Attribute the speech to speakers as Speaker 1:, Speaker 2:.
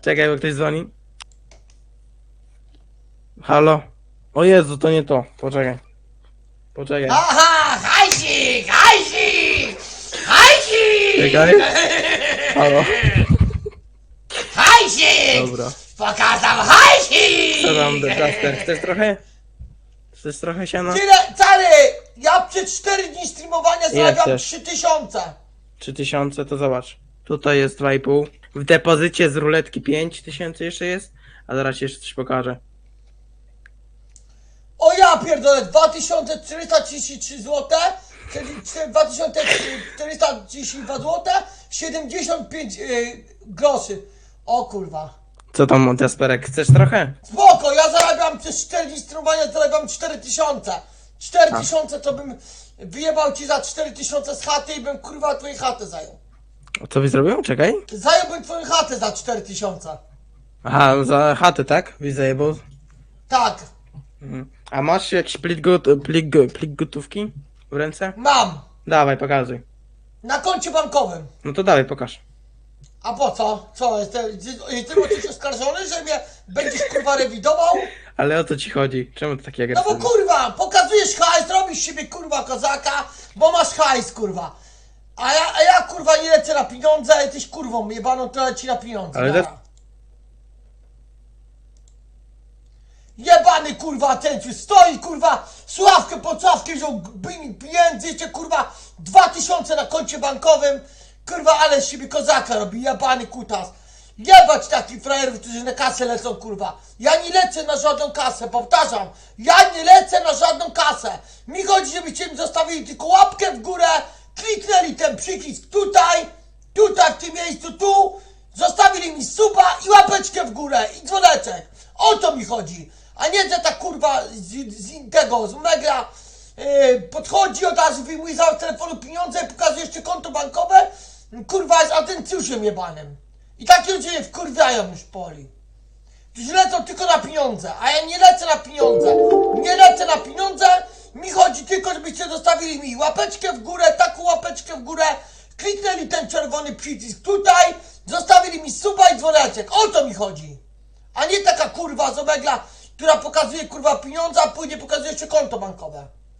Speaker 1: Czekaj, bo ktoś dzwoni. Halo? O Jezu, to nie to. Poczekaj. Poczekaj.
Speaker 2: Aha, hajsik, hajsik, hajsik,
Speaker 1: Czekaj. Halo?
Speaker 2: hajsik,
Speaker 1: Dobra.
Speaker 2: pokazał hajsik.
Speaker 1: Co tam, Decaster? Chcesz trochę? Chcesz trochę siana?
Speaker 2: Tyle, cały, ja przez 4 dni streamowania zarabiam
Speaker 1: chcesz?
Speaker 2: 3000.
Speaker 1: 3000 to zobacz. Tutaj jest 2,5. W depozycie z ruletki 5000 jeszcze jest. A zaraz ci jeszcze coś pokażę.
Speaker 2: O ja pierdolę, 2433 zł, czyli 2432 zł, 75 yy, groszy. O kurwa.
Speaker 1: Co tam, Montesperek? Chcesz trochę?
Speaker 2: Spoko, ja zarabiam przez 4 dni streamowania, zarabiam 4000. 4000 to bym wyjebał ci za 4000 z chaty i bym kurwa twojej chatę zajął.
Speaker 1: O, Co byś zrobił? Czekaj.
Speaker 2: Zająłbym twoją chatę za 4000.
Speaker 1: Aha, za chatę, tak? Zajebał.
Speaker 2: Tak,
Speaker 1: Mhm. A masz jakiś plik, got, plik, plik gotówki w ręce?
Speaker 2: mam.
Speaker 1: Dawaj, pokazuj.
Speaker 2: Na koncie bankowym.
Speaker 1: No to dawaj, pokaż.
Speaker 2: A po co? Co, jestem, jestem coś oskarżony, że mnie będziesz kurwa rewidował?
Speaker 1: Ale o co ci chodzi? Czemu to takie
Speaker 2: No bo
Speaker 1: agresywne?
Speaker 2: kurwa, pokazujesz hajs, robisz siebie kurwa kozaka, bo masz hajs kurwa. A ja, a ja kurwa nie lecę na pieniądze, a jesteś kurwą jebaną, to leci na pieniądze.
Speaker 1: Ale to-
Speaker 2: Jebany kurwa ten stoi kurwa, sławkę pod sławkę wziął pieniędzy, jeszcze kurwa 2000 na koncie bankowym. Kurwa, ale z siebie kozaka robi, jebany kutas. Jebać takich frajerów, którzy na kasę lecą, kurwa. Ja nie lecę na żadną kasę, powtarzam. Ja nie lecę na żadną kasę. Mi chodzi, żebyście mi zostawili tylko łapkę w górę, kliknęli ten przycisk tutaj, tutaj w tym miejscu, tu, zostawili mi suba i łapeczkę w górę i dzwoneczek. O to mi chodzi. A nie, że ta kurwa z, z tego, z mega yy, podchodzi od razu, wyjmuje za telefonu pieniądze pokazuje jeszcze konto bankowe. Kurwa jest atencjuszem jebanym. I takie ludzie wkurwiają już poli. Którzy lecą tylko na pieniądze, a ja nie lecę na pieniądze. Nie lecę na pieniądze, chodzi tylko, żebyście zostawili mi łapeczkę w górę, taką łapeczkę w górę, kliknęli ten czerwony przycisk tutaj, zostawili mi suba i dzwoneczek. O to mi chodzi. A nie taka kurwa z omegla, która pokazuje kurwa pieniądze, a później pokazuje jeszcze konto bankowe.